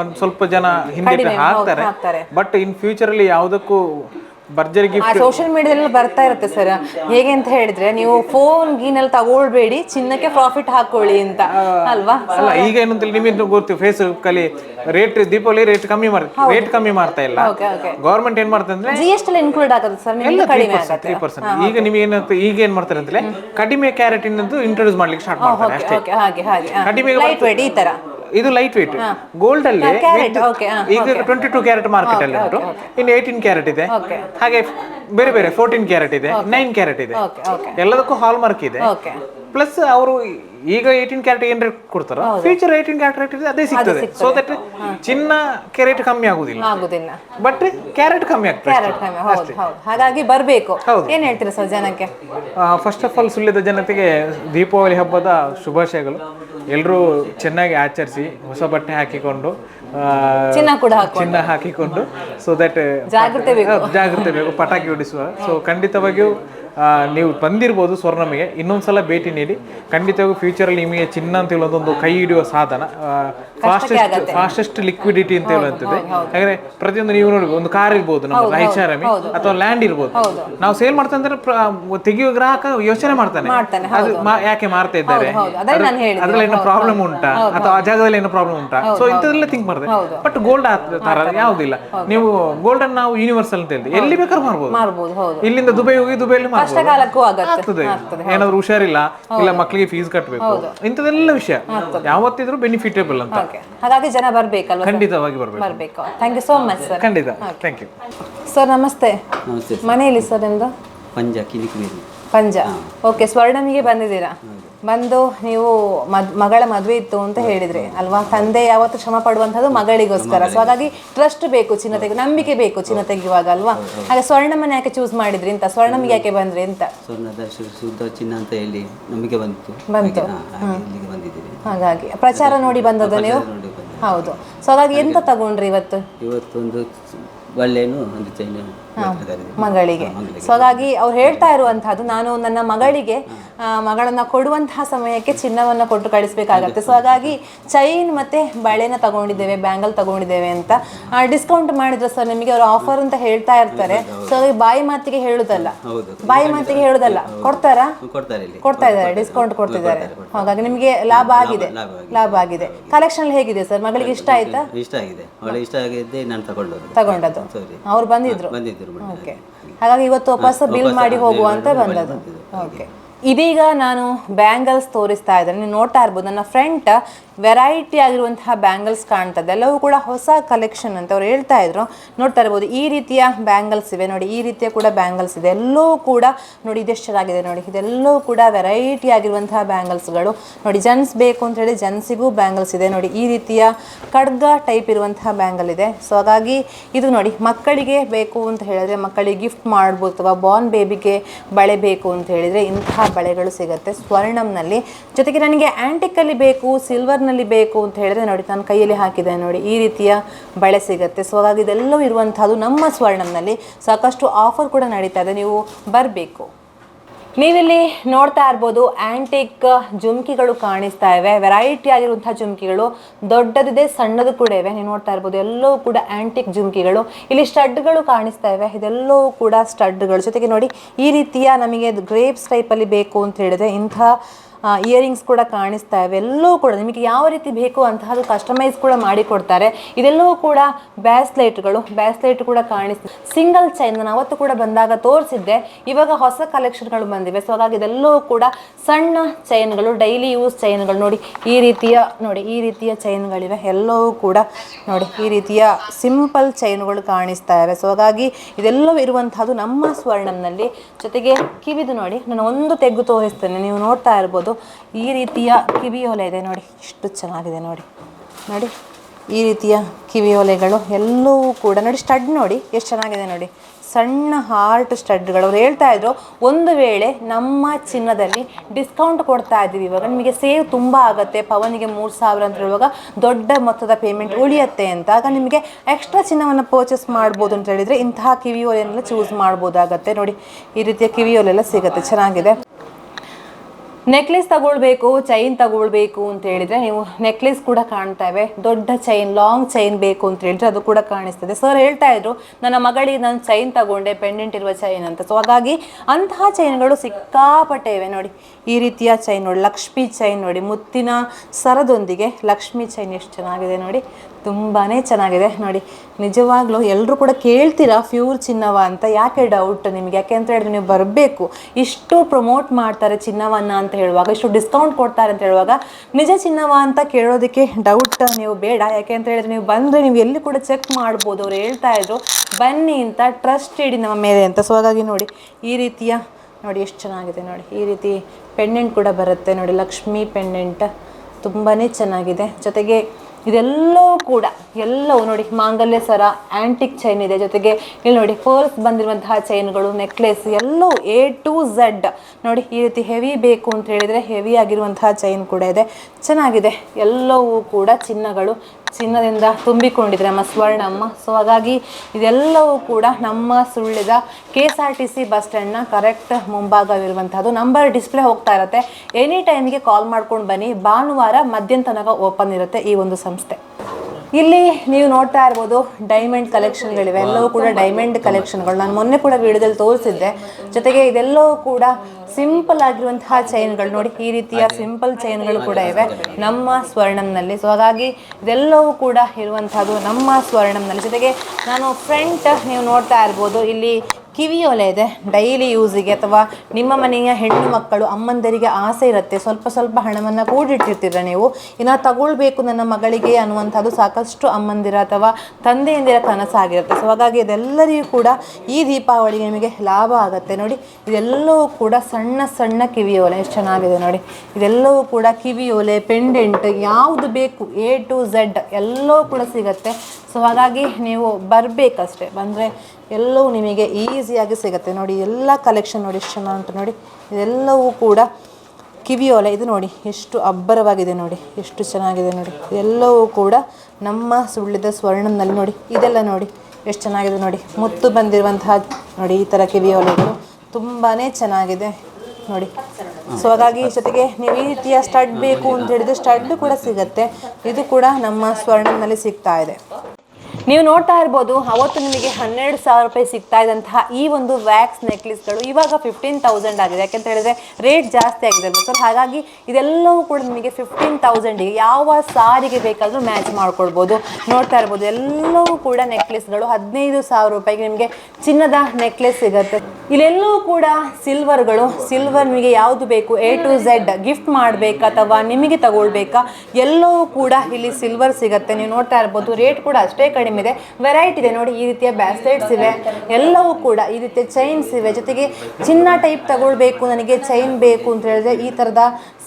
ಒಂದು ಸ್ವಲ್ಪ ಜನ ಹಿಂದೆ ಹಾಕ್ತಾರೆ. ಬಟ್ ಇನ್ ಫ್ಯೂಚರ್ ಅಲ್ಲಿ ಯಾವುದಕ್ಕೂ ಭರ್ಜರಿ ಆ ಗಿಫ್ಟ್ ಸೋಷಿಯಲ್ ಮೀಡಿಯಾದಲ್ಲಿ ಬರ್ತಾ ಇರುತ್ತೆ ಸರ್ ಹೇಗೆ ಅಂತ ಹೇಳಿದ್ರೆ ನೀವು ಫೋನ್ ಗೀನಲ್ಲಿ ತಗೊಳ್ಬೇಡಿ ಚಿನ್ನಕ್ಕೆ ಪ್ರಾಫಿಟ್ ಹಾಕೊಳ್ಳಿ ಅಂತ. ಅಲ್ವಾ? ಅಲ್ಲ ಈಗ ಏನಂತ ನಿಮಗೆ ಗೊತ್ತು ಫೇಸ್ಬುಕ್ ಅಲ್ಲಿ ರೇಟ್ ದೀಪಾವಳಿ ರೇಟ್ ಕಮ್ಮಿ ಮಾಡ ರೇಟ್ ಕಮ್ಮಿ ಮಾಡ್ತಾ ಇಲ್ಲ. ಗೌರ್ಮೆಂಟ್ ಏನ್ ಮಾಡ್ತಂದ್ರೆ ಅಂದ್ರೆ ಜಿ ಎಸ್ ಟಿ ಇನ್ಕ್ಲೂಡ್ ಆಗುತ್ತೆ ಸರ್ ನಿಮಗೆ ಕಡಿಮೆ ತ್ರೀ ಪರ್ಸೆಂಟ್ ಈಗ ನಿಮಗೆ ಏನಂತ ಈಗ ಏನ್ ಮಾಡ್ತಾರೆ ಅಂದ್ರೆ ಕಡಿಮೆ ಕ್ಯಾರೆಟ್ ಇನ್ನಂತೂ ಇಂಟ್ರೊಡ್ಯೂಸ್ ಮಾಡ್ಲಿಕ್ಕೆ ಸ್ಟಾರ್ಟ್ ಮಾಡ್ತಾರೆ ಅಷ್ಟೇ. ಓಕೆ ಹಾಗೆ ಹಾಗೆ. ಕಡಿಮೆ ಲೈಟ್ ವೇಟ್ ಈ ತರ. ಇದು ಲೈಟ್ ವೇಟ್ ಗೋಲ್ಡ್ ಅಲ್ಲಿ ಈಗ ಟ್ವೆಂಟಿ ಟೂ ಕ್ಯಾರೆಟ್ ಮಾರ್ಕೆಟ್ ಅಲ್ಲಿ ಉಂಟು. ಇನ್ನು ಏಯ್ಟೀನ್ ಕ್ಯಾರೆಟ್ ಇದೆ. ಹಾಗೆ ಬೇರೆ ಬೇರೆ ಫೋರ್ಟೀನ್ ಕ್ಯಾರೆಟ್ ಇದೆ ನೈನ್ ಕ್ಯಾರೆಟ್ ಇದೆ. ಎಲ್ಲದಕ್ಕೂ ಹಾಲ್ ಮಾರ್ಕ್ ಇದೆ ಪ್ಲಸ್ ಅವರು ಈಗ ಏಯ್ಟೀನ್ ಕ್ಯಾರೆಟ್ ಏನ್ ರೇಟ್ ಕೊಡ್ತಾರೋ ಫ್ಯೂಚರ್ ಏಯ್ಟೀನ್ ಕ್ಯಾರೆಟ್ ರೇಟ್ ಇದೆ ಅದೇ ಸಿಗ್ತದೆ. ಸೊ ದಟ್ ಚಿನ್ನ ಕ್ಯಾರೆಟ್ ಕಮ್ಮಿ ಆಗುದಿಲ್ಲ. ಆಗುದಿಲ್ಲ. ಬಟ್ ಕ್ಯಾರೆಟ್ ಕಮ್ಮಿ ಆಗ್ತದೆ ಕ್ಯಾರೆಟ್ ಕಮ್ಮಿ ಹೌದು ಹೌದು. ಹಾಗಾಗಿ ಬರ್ಬೇಕು. ಹೌದು. ಏನ್ ಹೇಳ್ತೀರಾ ಸರ್ ಜನಕ್ಕೆ? ಫಸ್ಟ್ ಆಫ್ ಆಲ್ ಸುಳ್ಳಿದ ಜನತೆಗೆ ದೀಪಾವಳಿ ಹಬ್ಬದ ಶುಭಾಶಯಗಳು. ಎಲ್ಲರೂ ಚೆನ್ನಾಗಿ ಆಚರಿಸಿ ಹೊಸ ಬಟ್ಟೆ ಹಾಕಿಕೊಂಡು ಆ, ಚಿನ್ನ ಕೂಡ ಚಿನ್ನ ಹಾಕಿಕೊಂಡು ಸೊ ದಟ್ ಜಾಗ್ರತೆ ಬೇಕು. ಜಾಗ್ರತೆ ಬೇಕು ಪಟಾಕಿ ಹೊಡಿಸುವ. ಸೊ ಖಂಡಿತವಾಗಿಯೂ ನೀವು ಬಂದಿರ್ಬೋದು ಸ್ವರ್ಣಮಿಗೆ. ಇನ್ನೊಂದ್ಸಲ ಭೇಟಿ ನೀಡಿ. ಖಂಡಿತವಾಗಿಯೂ ಫ್ಯೂಚರಲ್ಲಿ ನಿಮಗೆ ಚಿನ್ನ ಅಂತ ಹೇಳೋದೊಂದು ಕೈ ಹಿಡಿಯುವ ಸಾಧನ. ಫಾಸ್ಟೆಸ್ಟ್ ಫಾಸ್ಟೆಸ್ಟ್ ಲಿಕ್ವಿಡಿಟಿ ಅಂತ ಹೇಳುವಂಥದ್ದು. ಯಾಕಂದ್ರೆ ಪ್ರತಿಯೊಂದು ನೀವು ನೋಡಿ ಒಂದು ಕಾರ್ ಇರ್ಬೋದು ನಮ್ಮ ಐಚಾರಮಿ ಅಥವಾ ಲ್ಯಾಂಡ್ ಇರ್ಬೋದು. ನಾವು ಸೇಲ್ ಮಾಡ್ತಾ ಅಂದ್ರೆ ತೆಗೆಯುವ ಗ್ರಾಹಕ ಯೋಚನೆ ಮಾಡ್ತಾನೆ. ಅದು ಯಾಕೆ ಮಾರ್ತಾ ಇದ್ದಾರೆ. ಅದ್ರಲ್ಲಿ ಏನೋ ಪ್ರಾಬ್ಲಮ್ ಉಂಟಾ? ಅಥವಾ ಆ ಜಾಗದಲ್ಲಿ ಏನೋ ಪ್ರಾಬ್ಲಮ್ ಉಂಟಾ? ಸೊ ಇಂಥದ್ದೆಲ್ಲ ಥಿಂಕ್ ಮಾಡ್ತಾರೆ ಬಟ್ ಗೋಲ್ಡ್ ತರ ಯಾವುದಿಲ್ಲ ನೀವು ಗೋಲ್ಡ್ ಅನ್ನು ನಾವು ಯೂನಿವರ್ಸಲ್ ಅಂತ ಹೇಳಿ ಎಲ್ಲಿ ಬೇಕಾದ್ರೂ ಮಾರ್ಬೋದು. ಇಲ್ಲಿಂದ ದುಬೈ ಹೋಗಿ ದುಬೈಲಿ ಮಾರ್ಬೋದು ಕಷ್ಟ ಕಾಲಕ್ಕೂ ಆಗತ್ತೆ. ಆಗ್ತದೆ. ಏನಾದ್ರು ಹುಷಾರಿಲ್ಲ ಇಲ್ಲ ಮಕ್ಕಳಿಗೆ ಫೀಸ್ ಕಟ್ಟಬೇಕು ಇಂಥದೆಲ್ಲ ವಿಷಯ. ಯಾವತ್ತಿದ್ರು ಬೆನಿಫಿಟೇಬಲ್ ಅಂತ. ಓಕೆ. ಹಾಗಾಗಿ ಜನ ಬರ್ಬೇಕಲ್ವಾ ಖಂಡಿತವಾಗಿ ಬರ್ಬೇಕು. ಬರ್ಬೇಕು. Thank you so much sir ಖಂಡಿತ. ಥ್ಯಾಂಕ್ ಯು ಸರ್ ನಮಸ್ತೆ. ನಮಸ್ತೆ ಮನೆಯಲ್ಲಿ ಸರ್ ನಿಮ್ದು? ಪಂಜ ಕಿಲಿಕಿರಿ ಪಂಜ. ಓಕೆ ಸ್ವರ್ಣಮಿಗೆ ಬಂದಿದ್ದೀರಾ? ಬಂದು ನೀವು ಮದ್ ಮಗಳ ಮದುವೆ ಇತ್ತು ಅಂತ ಹೇಳಿದ್ರೆ ಅಲ್ವಾ? ತಂದೆ ಯಾವತ್ತು ಶ್ರಮ ಪಡುವಂಥದ್ದು ಮಗಳಿಗೋಸ್ಕರ. ಸೊ ಹಾಗಾಗಿ ಟ್ರಸ್ಟ್ ಬೇಕು ಚಿನ್ನ ತೆಗೆ ನಂಬಿಕೆ ಬೇಕು ಚಿನ್ನ ತೆಗೆಯುವಾಗ ಅಲ್ವಾ? ಹಾಗೆ ಸ್ವರ್ಣಮನ ಯಾಕೆ ಚೂಸ್ ಮಾಡಿದ್ರಿ ಅಂತ ಸ್ವರ್ಣಮಿಗೆ ಯಾಕೆ ಬಂದ್ರಿ ಅಂತ? ಸ್ವರ್ಣದ ಶು- ಶುದ್ಧ ಚಿನ್ನ ಅಂತ ಹೇಳಿ ನಂಬಿಕೆ ಬಂತು. ಬಂತು. ಹಾ, ಹಾಗೆ ಇಲ್ಲಿಗೆ ಬಂದಿದ್ದೀವಿ. ಹಾಗಾಗಿ ಪ್ರಚಾರ ನೋಡಿ ಬಂದದ್ದು ನೀವು? ನೋಡಿ ಬಂದೆ. ಹೌದು. ಸೊ ಹಾಗಾಗಿ ಎಂತ ತಗೊಂಡ್ರಿ ಇವತ್ತು? ಇವತ್ತೊಂದು ಬಳ್ಳೆನು ಒಂದು ಚೈನ್ ಮಗಳಿಗೆ. ಸೊ ಹಾಗಾಗಿ ಅವ್ರು ಹೇಳ್ತಾ ಇರುವಂತಹದ್ದು ನಾನು ನನ್ನ ಮಗಳಿಗೆ ಮಗಳನ್ನ ಕೊಡುವಂತಹ ಸಮಯಕ್ಕೆ ಚಿನ್ನವನ್ನ ಕೊಟ್ಟು ಕಳಿಸ್ಬೇಕಾಗತ್ತೆ. ಸೊ ಹಾಗಾಗಿ ಚೈನ್ ಮತ್ತೆ ಬಳೆನ ತಗೊಂಡಿದ್ದೇವೆ ಬ್ಯಾಂಗಲ್ ತಗೊಂಡಿದ್ದೇವೆ ಅಂತ. ಡಿಸ್ಕೌಂಟ್ ಮಾಡಿದ್ರೆ ಸರ್ ನಿಮಗೆ ಅವ್ರು ಆಫರ್ ಅಂತ ಹೇಳ್ತಾ ಇರ್ತಾರೆ. ಸೊ ಬಾಯಿ ಮಾತಿಗೆ ಹೇಳುದಲ್ಲ? ಬಾಯಿ ಮಾತಿಗೆ ಹೇಳುದಲ್ಲ? ಕೊಡ್ತಾರಾ? ಕೊಡ್ತಾ ಇದ್ದಾರೆ ಡಿಸ್ಕೌಂಟ್ ಕೊಡ್ತಿದ್ದಾರೆ. ಹಾಗಾಗಿ ನಿಮಗೆ ಲಾಭ ಆಗಿದೆ. ಲಾಭ ಆಗಿದೆ. ಕಲೆಕ್ಷನ್ ಹೇಗಿದೆ ಸರ್? ಮಗಳಿಗೆ ಇಷ್ಟ ಆಯ್ತಾ? ಇಷ್ಟ ಆಗಿದೆ. ಇಷ್ಟ ಆಗಿದೆ ನಾನು ತಗೊಂಡದ್ದು. ತಗೊಂಡದ್ದು ಅವ್ರು ಬಂದಿದ್ರು? ಬಂದಿದ್ರು. ಓಕೆ ಹಾಗಾಗಿ ಇವತ್ತು ವಾಪಸ್ ಬಿಲ್ ಮಾಡಿ ಹೋಗುವ ಅಂತ ಬಂದದ್ದು. ಓಕೆ ಇದೀಗ ನಾನು ಬ್ಯಾಂಗಲ್ಸ್ ತೋರಿಸ್ತಾ ಇದ್ದೇನೆ. ನೀವು ನೋಡ್ತಾ ಇರ್ಬೋದು ನನ್ನ ಫ್ರೆಂಟ್ ವೆರೈಟಿ ಆಗಿರುವಂತಹ ಬ್ಯಾಂಗಲ್ಸ್ ಕಾಣ್ತದೆ. ಎಲ್ಲವೂ ಕೂಡ ಹೊಸ ಕಲೆಕ್ಷನ್ ಅಂತ ಅವ್ರು ಹೇಳ್ತಾ ಇದ್ರು. ನೋಡ್ತಾ ಇರ್ಬೋದು, ಈ ರೀತಿಯ ಬ್ಯಾಂಗಲ್ಸ್ ಇವೆ ನೋಡಿ, ಈ ರೀತಿಯ ಕೂಡ ಬ್ಯಾಂಗಲ್ಸ್ ಇದೆ. ಎಲ್ಲವೂ ಕೂಡ ನೋಡಿ ಇದೆಷ್ಟು ಚೆನ್ನಾಗಿದೆ ನೋಡಿ. ಇದೆಲ್ಲವೂ ಕೂಡ ವೆರೈಟಿ ಆಗಿರುವಂತಹ ಬ್ಯಾಂಗಲ್ಸ್ಗಳು. ನೋಡಿ ಜನ್ಸ್ ಬೇಕು ಅಂತ ಹೇಳಿ ಜನ್ಸಿಗೂ ಬ್ಯಾಂಗಲ್ಸ್ ಇದೆ ನೋಡಿ. ಈ ರೀತಿಯ ಖಡ್ಗ ಟೈಪ್ ಇರುವಂತಹ ಬ್ಯಾಂಗಲ್ ಇದೆ. ಸೊ ಹಾಗಾಗಿ ಇದು ನೋಡಿ, ಮಕ್ಕಳಿಗೆ ಬೇಕು ಅಂತ ಹೇಳಿದ್ರೆ ಮಕ್ಕಳಿಗೆ ಗಿಫ್ಟ್ ಮಾಡ್ಬೋದು ಅಥವಾ ಬಾರ್ನ್ ಬೇಬಿಗೆ ಬಳೆ ಬೇಕು ಅಂತ ಹೇಳಿದ್ರೆ ಇಂತಹ ಬಳೆಗಳು ಸಿಗುತ್ತೆ. ಸ್ವರ್ಣಂನಲ್ಲಿ. ಜೊತೆಗೆ ನನಗೆ ಆ್ಯಂಟಿಕಲ್ಲಿ ಬೇಕು ಸಿಲ್ವರ್ನಲ್ಲಿ ಬೇಕು ಅಂತ ಹೇಳಿದ್ರೆ ನೋಡಿ ನಾನು ಕೈಯಲ್ಲಿ ಹಾಕಿದೆ ನೋಡಿ, ಈ ರೀತಿಯ ಬಳೆ ಸಿಗುತ್ತೆ. ಸೊ ಹಾಗಾಗಿ ಇದೆಲ್ಲವೂ ಇರುವಂಥದ್ದು ನಮ್ಮ ಸ್ವರ್ಣಂನಲ್ಲಿ ಸಾಕಷ್ಟು ಆಫರ್ ಕೂಡ ನಡೀತಾ ಇದೆ. ನೀವು ಬರಬೇಕು. ನೀವಿಲ್ಲಿ ನೋಡ್ತಾ ಇರ್ಬೋದು ಆ್ಯಂಟಿಕ್ ಜುಮ್ಕಿಗಳು ಕಾಣಿಸ್ತಾ ಇವೆ. ವೆರೈಟಿ ಆಗಿರುವಂಥ ಜುಮ್ಕಿಗಳು, ದೊಡ್ಡದಿದೆ, ಸಣ್ಣದು ಕೂಡ ಇವೆ. ನೀವು ನೋಡ್ತಾ ಇರ್ಬೋದು, ಎಲ್ಲವೂ ಕೂಡ ಆಂಟಿಕ್ ಜುಮ್ಕಿಗಳು. ಇಲ್ಲಿ ಸ್ಟಡ್ಗಳು ಕಾಣಿಸ್ತಾ ಇವೆ. ಇದೆಲ್ಲವೂ ಕೂಡ ಸ್ಟಡ್ಗಳು. ಜೊತೆಗೆ ನೋಡಿ, ಈ ರೀತಿಯ ನಮಗೆ ಗ್ರೇಪ್ಸ್ ಟೈಪಲ್ಲಿ ಬೇಕು ಅಂತ ಹೇಳಿದ್ರೆ ಇಂಥ ಇಯರಿಂಗ್ಸ್ ಕೂಡ ಕಾಣಿಸ್ತಾ ಇವೆ. ಎಲ್ಲವೂ ಕೂಡ ನಿಮಗೆ ಯಾವ ರೀತಿ ಬೇಕು ಅಂತಹದ್ದು ಕಸ್ಟಮೈಸ್ ಕೂಡ ಮಾಡಿಕೊಡ್ತಾರೆ ಇದೆಲ್ಲವೂ ಕೂಡ ಬ್ಯಾಸ್ಲೈಟ್ಗಳು ಬ್ಯಾಸ್ಲೈಟ್ ಕೂಡ ಕಾಣಿಸ್ತದೆ ಸಿಂಗಲ್ ಚೈನ್ ನಾನು ಅವತ್ತು ಕೂಡ ಬಂದಾಗ ತೋರಿಸಿದ್ದೆ. ಇವಾಗ ಹೊಸ ಕಲೆಕ್ಷನ್ಗಳು ಬಂದಿವೆ. ಸೊ ಹಾಗಾಗಿ ಇದೆಲ್ಲವೂ ಕೂಡ ಸಣ್ಣ ಚೈನ್ಗಳು ಡೈಲಿ ಯೂಸ್ ಚೈನ್ಗಳು ನೋಡಿ. ಈ ರೀತಿಯ, ನೋಡಿ, ಈ ರೀತಿಯ ಚೈನ್ಗಳಿವೆ ಎಲ್ಲವೂ ಕೂಡ ನೋಡಿ, ಈ ರೀತಿಯ ಸಿಂಪಲ್ ಚೈನ್ಗಳು ಕಾಣಿಸ್ತಾ ಇವೆ. ಸೊ ಹಾಗಾಗಿ ಇದೆಲ್ಲವೂ ಇರುವಂತಹದ್ದು ನಮ್ಮ ಸ್ವರ್ಣಂನಲ್ಲಿ. ಜೊತೆಗೆ ಕಿವಿದು ನೋಡಿ, ನಾನು ಒಂದು ತೆಗ್ಗು ತೋರಿಸ್ತೇನೆ. ನೀವು ನೋಡ್ತಾ ಇರ್ಬೋದು. ಈ ರೀತಿಯ ಕಿವಿ ಓಲೆ ಇದೆ ನೋಡಿ ಎಷ್ಟು ಚೆನ್ನಾಗಿದೆ ನೋಡಿ. ನೋಡಿ, ಈ ರೀತಿಯ ಕಿವಿ ಓಲೆಗಳು ಎಲ್ಲವೂ ಕೂಡ ನೋಡಿ ಸ್ಟಡ್ ನೋಡಿ, ಎಷ್ಟು ಚೆನ್ನಾಗಿದೆ ನೋಡಿ. ಸಣ್ಣ ಹಾರ್ಟ್ ಸ್ಟಡ್ಗಳು ಅವ್ರು ಹೇಳ್ತಾ ಇದ್ರು, ಒಂದು ವೇಳೆ ನಮ್ಮ ಚಿನ್ನದಲ್ಲಿ ಡಿಸ್ಕೌಂಟ್ ಕೊಡ್ತಾ ಇದ್ದೀವಿ, ಇವಾಗ ನಿಮಗೆ ಸೇವ್ ತುಂಬ ಆಗುತ್ತೆ, ಪವನಿಗೆ ಮೂರು ಸಾವಿರ ಅಂತ ಹೇಳುವಾಗ ದೊಡ್ಡ ಮೊತ್ತದ ಪೇಮೆಂಟ್ ಉಳಿಯುತ್ತೆ ಅಂತ, ಆಗ ನಿಮಗೆ ಎಕ್ಸ್ಟ್ರಾ ಚಿನ್ನವನ್ನು ಪರ್ಚೇಸ್ ಮಾಡ್ಬೋದು ಅಂತ ಹೇಳಿದರೆ ಇಂತಹ ಕಿವಿ ಓಲೆನೆಲ್ಲ ಚೂಸ್ ಮಾಡ್ಬೋದಾಗತ್ತೆ ನೋಡಿ. ಈ ರೀತಿಯ ಕಿವಿ ಓಲೆಲ್ಲ ಸಿಗುತ್ತೆ, ಚೆನ್ನಾಗಿದೆ. ನೆಕ್ಲೆಸ್ ತಗೊಳ್ಬೇಕು ಚೈನ್ ತಗೊಳ್ಬೇಕು ಅಂತ ಹೇಳಿದ್ರೆ ನೀವು ನೆಕ್ಲೆಸ್ ಕೂಡ ಕಾಣ್ತಾ ಇವೆ. ದೊಡ್ಡ ಚೈನ್ ಲಾಂಗ್ ಚೈನ್ ಬೇಕು ಅಂತ ಹೇಳಿದ್ರೆ ಅದು ಕೂಡ ಕಾಣಿಸ್ತದೆ. ಸರ್ ಹೇಳ್ತಾ ಇದ್ರು, ನನ್ನ ಮಗಳಿಗೆ ನಾನು ಚೈನ್ ತಗೊಂಡೆ ಪೆಂಡೆಂಟ್ ಇರುವ ಚೈನ್ ಅಂತ. ಸೊ ಹಾಗಾಗಿ ಅಂತಹ ಚೈನ್ಗಳು ಸಿಕ್ಕಾಪಟ್ಟೆ ಇವೆ ನೋಡಿ. ಈ ರೀತಿಯ ಚೈನ್ ನೋಡಿ, ಲಕ್ಷ್ಮಿ ಚೈನ್ ನೋಡಿ, ಮುತ್ತಿನ ಸರದೊಂದಿಗೆ ಲಕ್ಷ್ಮಿ ಚೈನ್ ಎಷ್ಟು ಚೆನ್ನಾಗಿದೆ ನೋಡಿ. ತುಂಬಾ ಚೆನ್ನಾಗಿದೆ. ನೋಡಿ, ನಿಜವಾಗ್ಲೂ ಎಲ್ಲರೂ ಕೂಡ ಕೇಳ್ತೀರಾ ಫ್ಯೂರ್ ಚಿನ್ನವ ಅಂತ? ಯಾಕೆ ಡೌಟ್ ನಿಮಗೆ? ಯಾಕೆ ಅಂತ ಹೇಳಿದ್ರೆ ನೀವು ಬರಬೇಕು. ಇಷ್ಟು ಪ್ರಮೋಟ್ ಮಾಡ್ತಾರೆ ಚಿನ್ನವನ್ನ ಅಂತ ಹೇಳುವಾಗ, ಇಷ್ಟು ಡಿಸ್ಕೌಂಟ್ ಕೊಡ್ತಾರೆ ಅಂತ ಹೇಳುವಾಗ, ನಿಜ ಚಿನ್ನವ ಅಂತ ಕೇಳೋದಕ್ಕೆ ಡೌಟ್ ನೀವು ಬೇಡ. ಯಾಕೆ ಅಂತ ಹೇಳಿದ್ರೆ ನೀವು ಬಂದರೆ ನೀವು ಎಲ್ಲಿ ಕೂಡ ಚೆಕ್ ಮಾಡ್ಬೋದು. ಅವ್ರು ಹೇಳ್ತಾ ಇದ್ರು, ಬನ್ನಿ ಅಂತ ಟ್ರಸ್ಟ್ ಇಡಿ ನಮ್ಮ ಮೇಲೆ ಅಂತ. ಸೊ ಹಾಗಾಗಿ ನೋಡಿ, ಈ ರೀತಿಯ, ನೋಡಿ ಎಷ್ಟು ಚೆನ್ನಾಗಿದೆ ನೋಡಿ. ಈ ರೀತಿ ಪೆಂಡೆಂಟ್ ಕೂಡ ಬರುತ್ತೆ. ನೋಡಿ, ಲಕ್ಷ್ಮಿ ಪೆಂಡೆಂಟ್ ತುಂಬಾ ಚೆನ್ನಾಗಿದೆ. ಜೊತೆಗೆ ಇದೆಲ್ಲವೂ ಕೂಡ, ಎಲ್ಲವೂ ನೋಡಿ, ಮಾಂಗಲ್ಯ ಸರ ಆ್ಯಂಟಿಕ್ ಚೈನ್ ಇದೆ. ಜೊತೆಗೆ ಇಲ್ಲಿ ನೋಡಿ ಪರ್ಸ್ ಬಂದಿರುವಂತಹ ಚೈನ್ಗಳು ನೆಕ್ಲೆಸ್ ಎಲ್ಲವೂ ಎ ಟು ಝಡ್ ನೋಡಿ, ಈ ರೀತಿ ಹೆವಿ ಬೇಕು ಅಂತ ಹೇಳಿದರೆ ಹೆವಿ ಆಗಿರುವಂತಹ ಚೈನ್ ಕೂಡ ಇದೆ. ಚೆನ್ನಾಗಿದೆ. ಎಲ್ಲವೂ ಕೂಡ ಚಿನ್ನಗಳು ಚಿನ್ನದಿಂದ ತುಂಬಿಕೊಂಡಿದೆ ನಮ್ಮ ಸ್ವರ್ಣಮ್ಮ. ಸೊ ಹಾಗಾಗಿ ಇದೆಲ್ಲವೂ ಕೂಡ ನಮ್ಮ ಸುಳ್ಳಿದ K S R T C bus ಸ್ಟ್ಯಾಂಡ್ನ correct ಮುಂಭಾಗವಿರುವಂಥದ್ದು ನಂಬರ್ ಡಿಸ್ಪ್ಲೇ ಹೋಗ್ತಾ ಇರುತ್ತೆ. ಎನಿ ಟೈಮ್ಗೆ ಕಾಲ್ ಮಾಡ್ಕೊಂಡು ಬನ್ನಿ. ಭಾನುವಾರ ಮಧ್ಯಾಹ್ನ ಓಪನ್ ಇರುತ್ತೆ ಈ ಒಂದು ಸಂಸ್ಥೆ. ಇಲ್ಲಿ ನೀವು ನೋಡ್ತಾ ಇರ್ಬೋದು ಡೈಮಂಡ್ ಕಲೆಕ್ಷನ್ಗಳಿವೆ ಎಲ್ಲವೂ ಕೂಡ ಡೈಮಂಡ್ ಕಲೆಕ್ಷನ್ಗಳು ನಾನು ಮೊನ್ನೆ ಕೂಡ ವಿಡಿಯೋದಲ್ಲಿ ತೋರಿಸಿದ್ದೆ. ಜೊತೆಗೆ ಇದೆಲ್ಲವೂ ಕೂಡ ಸಿಂಪಲ್ ಆಗಿರುವಂತಹ ಚೈನ್ಗಳು ನೋಡಿ, ಈ ರೀತಿಯ ಸಿಂಪಲ್ ಚೈನ್ಗಳು ಕೂಡ ಇವೆ. ನಮ್ಮ ಸ್ವರ್ಣಂನಲ್ಲಿ. ಸೊ ಹಾಗಾಗಿ ಇದೆಲ್ಲವೂ ಕೂಡ ಇರುವಂಥದ್ದು ನಮ್ಮ ಸ್ವರ್ಣಂನಲ್ಲಿ. ಜೊತೆಗೆ ನಾನು ಫ್ರಂಟ್ ನೀವು ನೋಡ್ತಾ ಇರ್ಬೋದು. ಇಲ್ಲಿ ಕಿವಿ ಒಲೆ ಇದೆ ಡೈಲಿ ಯೂಸಿಗೆ ಅಥವಾ ನಿಮ್ಮ ಮನೆಯ ಹೆಣ್ಣು ಮಕ್ಕಳು, ಅಮ್ಮಂದರಿಗೆ ಆಸೆ ಇರುತ್ತೆ, ಸ್ವಲ್ಪ ಸ್ವಲ್ಪ ಹಣವನ್ನು ಕೂಡಿಟ್ಟಿರ್ತೀರ ನೀವು? ಇನ್ನು ತಗೊಳ್ಬೇಕು ನನ್ನ ಮಗಳಿಗೆ ಅನ್ನುವಂಥದ್ದು ಸಾಕಷ್ಟು ಅಮ್ಮಂದಿರ ಅಥವಾ ತಂದೆಯಂದಿರ ಕನಸಾಗಿರುತ್ತೆ. ಸೊ ಹಾಗಾಗಿ ಇದೆಲ್ಲರಿಗೂ ಕೂಡ ಈ ದೀಪಾವಳಿಗೆ ನಿಮಗೆ ಲಾಭ ಆಗುತ್ತೆ. ನೋಡಿ, ಇದೆಲ್ಲವೂ ಕೂಡ ಸಣ್ಣ ಸಣ್ಣ ಕಿವಿ ಓಲೆ ಎಷ್ಟು ಚೆನ್ನಾಗಿದೆ ನೋಡಿ. ಇದೆಲ್ಲವೂ ಕೂಡ ಕಿವಿ ಓಲೆ ಪೆಂಡೆಂಟ್ ಯಾವುದು ಬೇಕು ಎ ಟು ಝೆಡ್ ಎಲ್ಲವೂ ಕೂಡ ಸಿಗುತ್ತೆ. ಸೊ ಹಾಗಾಗಿ ನೀವು ಬರಬೇಕಷ್ಟೆ. ಬಂದರೆ ಎಲ್ಲವೂ ನಿಮಗೆ ಈಸಿಯಾಗಿ ಸಿಗುತ್ತೆ. ನೋಡಿ, ಎಲ್ಲ ಕಲೆಕ್ಷನ್ ನೋಡಿ ಎಷ್ಟು ಚೆನ್ನಾಗಿ ಉಂಟು ನೋಡಿ, ಇದೆಲ್ಲವೂ ಕೂಡ ಕಿವಿ ಓಲೆ ಇದು ನೋಡಿ, ಎಷ್ಟು ಅಬ್ಬರವಾಗಿದೆ ನೋಡಿ, ಎಷ್ಟು ಚೆನ್ನಾಗಿದೆ ನೋಡಿ. ಎಲ್ಲವೂ ಕೂಡ ನಮ್ಮ ಸುಳ್ಳಿದ ಸ್ವರ್ಣದಲ್ಲಿ ನೋಡಿ, ಇದೆಲ್ಲ ನೋಡಿ, ಎಷ್ಟು ಚೆನ್ನಾಗಿದೆ ನೋಡಿ. ಮುತ್ತು ಬಂದಿರುವಂತಹ ನೋಡಿ, ಈ ಥರ ಕಿವಿ ಒಲೆಗಳು ತುಂಬಾ ಚೆನ್ನಾಗಿದೆ ನೋಡಿ. ಸೊ ಹಾಗಾಗಿ ಜೊತೆಗೆ ನೀವು ಈ ರೀತಿಯ ಸ್ಟಡ್ ಬೇಕು ಅಂತ ಹೇಳಿದ್ರೆ ಸ್ಟಡ್ ಕೂಡ ಸಿಗುತ್ತೆ. ಇದು ಕೂಡ ನಮ್ಮ ಸ್ವರ್ಣದಲ್ಲಿ ಸಿಗ್ತಾ ಇದೆ. ನೀವು ನೋಡ್ತಾ ಇರ್ಬೋದು, ಅವತ್ತು ನಿಮಗೆ ಹನ್ನೆರಡು ಸಾವಿರ ರೂಪಾಯಿ ಸಿಗ್ತಾ ಇದ್ದಂತಹ ಈ ಒಂದು ವ್ಯಾಕ್ಸ್ ನೆಕ್ಲೆಸ್ಗಳು ಇವಾಗ ಫಿಫ್ಟೀನ್ ತೌಸಂಡ್ ಆಗಿದೆ. ಯಾಕೆಂತ ಹೇಳಿದ್ರೆ ರೇಟ್ ಜಾಸ್ತಿ ಆಗಿದೆ ಸೊ ಹಾಗಾಗಿ ಇದೆಲ್ಲವೂ ಕೂಡ ನಿಮಗೆ ಫಿಫ್ಟೀನ್ ತೌಸಂಡಿಗೆ ಯಾವ ಸಾರಿಗೆ ಬೇಕಾದರೂ ಮ್ಯಾಚ್ ಮಾಡ್ಕೊಳ್ಬೋದು. ನೋಡ್ತಾ ಇರ್ಬೋದು, ಎಲ್ಲವೂ ಕೂಡ ನೆಕ್ಲೆಸ್ಗಳು ಹದಿನೈದು ಸಾವಿರ ರೂಪಾಯಿಗೆ ನಿಮಗೆ ಚಿನ್ನದ ನೆಕ್ಲೆಸ್ ಸಿಗುತ್ತೆ. ಇಲ್ಲೆಲ್ಲವೂ ಕೂಡ ಸಿಲ್ವರ್ಗಳು ಸಿಲ್ವರ್ ನಿಮಗೆ ಯಾವುದು ಬೇಕು? ಎ ಟು ಝೆಡ್ ಗಿಫ್ಟ್ ಮಾಡಬೇಕಾ ಅಥವಾ ನಿಮಗೆ ತಗೊಳ್ಬೇಕಾ? ಎಲ್ಲವೂ ಕೂಡ ಇಲ್ಲಿ ಸಿಲ್ವರ್ ಸಿಗುತ್ತೆ. ನೀವು ನೋಡ್ತಾ ಇರ್ಬೋದು ರೇಟ್ ಕೂಡ ಅಷ್ಟೇ ಕಡಿಮೆ ಇದೆ. ವೆರೈಟಿ ಇದೆ. ನೋಡಿ, ಈ ರೀತಿಯ ಬ್ಯಾಸ್ಲೆಟ್ಸ್ ಇವೆ. ಎಲ್ಲವೂ ಕೂಡ ಈ ರೀತಿಯ ಚೈನ್ಸ್ ಇವೆ. ಜೊತೆಗೆ ಚಿನ್ನ ಟೈಪ್ ತಗೊಳ್ಬೇಕು, ನನಗೆ ಚೈನ್ ಬೇಕು ಅಂತ ಹೇಳಿದ್ರೆ ಈ ಥರದ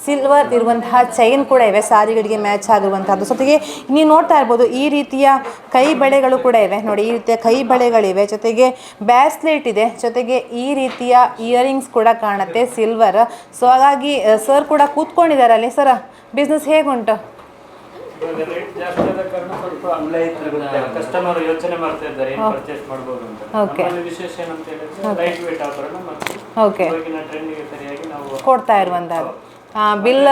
ಸಿಲ್ವರ್ ಇರುವಂತಹ ಚೈನ್ ಕೂಡ ಇವೆ. ಸಾರಿಗಳಿಗೆ ಮ್ಯಾಚ್ ಆಗಿರುವಂತಹದ್ದು. ಜೊತೆಗೆ ನೀವು ನೋಡ್ತಾ ಇರ್ಬೋದು, ಈ ರೀತಿಯ ಕೈ ಬಳೆಗಳು ಕೂಡ ಇವೆ. ನೋಡಿ, ಈ ರೀತಿಯ ಕೈ ಬಳೆಗಳಿವೆ. ಜೊತೆಗೆ ಬ್ಯಾಸ್ಲೆಟ್ ಇದೆ. ಜೊತೆಗೆ ಈ ರೀತಿಯ ಇಯರಿಂಗ್ಸ್ ಕೂಡ ಕಾಣುತ್ತೆ ಸಿಲ್ವರ್ ಸೊ ಹಾಗಾಗಿ ಸರ್ ಕೂಡ ಕೂತ್ಕೊಂಡಿದ್ದಾರೆ ಅಲ್ಲಿ. ಸರ್ ಬಿಸ್ನೆಸ್ ಹೇಗುಂಟು? ಇವಾಗ ರೇಟ್ ಜಾಸ್ತಿ ಆದ ಕಾರಣ ಸ್ವಲ್ಪ ಕಸ್ಟಮರ್ ಯೋಚನೆ ಮಾಡ್ತಾ ಇದ್ದಾರೆ ಏನ್ ಪರ್ಚೇಸ್ ಮಾಡ್ಬೋದು ಅಂತ. Okay. ನಮ್ಮಲ್ಲಿ ವಿಶೇಷ ಏನಂತ ಹೇಳಿದ್ರೆ ಲೈಟ್ ವೇಟ್ ಆಭರಣ ಮತ್ತು ಓಕೆ. ಇವಾಗಿನ ಟ್ರೆಂಡಿಗೆ ಸರಿಯಾಗಿ ನಾವು ಕೊಡ್ತಾ ಬಿಲ್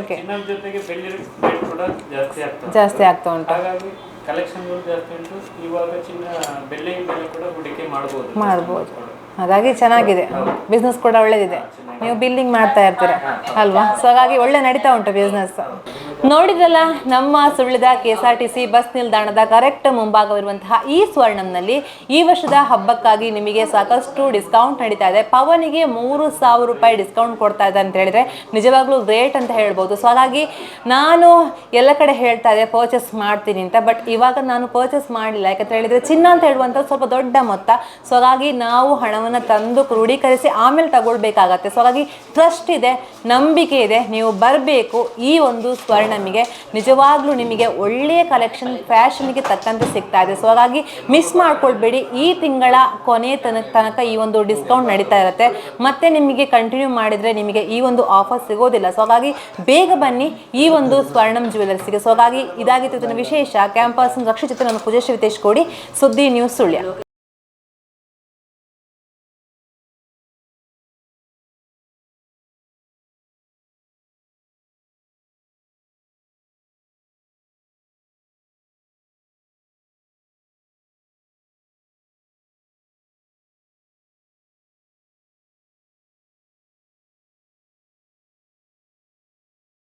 ಓಕೆ. ಚಿನ್ನದ ಜೊತೆಗೆ ಬೆಳ್ಳಿ ರೇಟ್ ಕೂಡ ಜಾಸ್ತಿ ಆಗ್ತದೆ ಜಾಸ್ತಿ ಆಗ್ತಾ ಉಂಟು. ಹಾಗಾಗಿ ಕಲೆಕ್ಷನ್ಗಳು ಜಾಸ್ತಿ ಉಂಟು. ಇವಾಗ ಚಿನ್ನ ಬೆಳ್ಳಿ ಬೆಲೆ ಕೂಡ ಹೂಡಿಕೆ ಮಾಡ್ಬೋದು. ಮಾಡ್ಬೋದು. ಹಾಗಾಗಿ ಚೆನ್ನಾಗಿದೆ. ಬಿಸ್ನೆಸ್ ಕೂಡ ಒಳ್ಳೇದಿದೆ. ನೀವು ಬಿಲ್ಲಿಂಗ್ ಮಾಡ್ತಾ ಇರ್ತೀರ ಅಲ್ವಾ? ಸೊ ಹಾಗಾಗಿ ಒಳ್ಳೆ ನಡೀತಾ ಉಂಟು ಬಿಸ್ನೆಸ್ ನೋಡಿದ್ರಲ್ಲ, ನಮ್ಮ ಸುಳ್ಳಿದ K S R T C bus ನಿಲ್ದಾಣದ ಕರೆಕ್ಟ್ ಮುಂಭಾಗವಿರುವಂತಹ ಈ ಸ್ವರ್ಣಂನಲ್ಲಿ ಈ ವರ್ಷದ ಹಬ್ಬಕ್ಕಾಗಿ ನಿಮಗೆ ಸಾಕಷ್ಟು ಡಿಸ್ಕೌಂಟ್ ನಡೀತಾ ಇದೆ. ಪವನಿಗೆ ಮೂರು ಸಾವಿರ ರೂಪಾಯಿ ಡಿಸ್ಕೌಂಟ್ ಕೊಡ್ತಾ ಇದೆ ಅಂತ ಹೇಳಿದ್ರೆ ನಿಜವಾಗ್ಲೂ ರೇಟ್ ಅಂತ ಹೇಳ್ಬೋದು. ಸೊ ಹಾಗಾಗಿ ನಾನು ಎಲ್ಲ ಕಡೆ ಹೇಳ್ತಾ ಇದೆ ಪರ್ಚೇಸ್ ಮಾಡ್ತೀನಿ ಅಂತ. ಬಟ್ ಇವಾಗ ನಾನು ಪರ್ಚೇಸ್ ಮಾಡಲಿಲ್ಲ. ಯಾಕಂತ ಹೇಳಿದ್ರೆ ಚಿನ್ನ ಅಂತ ಹೇಳುವಂಥದ್ದು ಸ್ವಲ್ಪ ದೊಡ್ಡ ಮೊತ್ತ. ಸೊ ಹಾಗಾಗಿ ನಾವು ಹಣವನ್ನು ತಂದು ಕ್ರೋಢೀಕರಿಸಿ ಆಮೇಲೆ ತಗೊಳ್ಬೇಕಾಗತ್ತೆ. ಸೊ ಹಾಗಾಗಿ ಟ್ರಸ್ಟ್ ಇದೆ, ನಂಬಿಕೆ ಇದೆ. ನೀವು ಬರಬೇಕು ಈ ಒಂದು ಸ್ವರ್ಣಮಿಗೆ ನಿಜವಾಗ್ಲೂ ನಿಮಗೆ ಒಳ್ಳೆಯ ಕಲೆಕ್ಷನ್ ಫ್ಯಾಷನ್ಗೆ ತಕ್ಕಂತೆ ಸಿಗ್ತಾ ಇದೆ. ಸೊ ಹಾಗಾಗಿ ಮಿಸ್ ಮಾಡ್ಕೊಳ್ಬೇಡಿ. ಈ ತಿಂಗಳ ಕೊನೆ ತನಕ ತನಕ ಈ ಒಂದು ಡಿಸ್ಕೌಂಟ್ ನಡೀತಾ ಇರುತ್ತೆ. ಮತ್ತೆ ನಿಮಗೆ ಕಂಟಿನ್ಯೂ ಮಾಡಿದರೆ ನಿಮಗೆ ಈ ಒಂದು ಆಫರ್ ಸಿಗೋದಿಲ್ಲ. ಸೊ ಹಾಗಾಗಿ ಬೇಗ ಬನ್ನಿ ಈ ಒಂದು ಸ್ವರ್ಣಂ ಜ್ಯುವೆಲರ್ಸ್ಗೆ ಸೊ ಹಾಗಾಗಿ ಇದಾಗಿತ್ತು ವಿಶೇಷ ಕ್ಯಾಂಪಸ್ ರಕ್ಷಿತ ನಾನು ಪೂಜಾಶ್ರೀ ವಿತೇಶ್ ಕೋಡಿ, ಸುದ್ದಿ ನ್ಯೂಸ್ ಸುಳ್ಯ.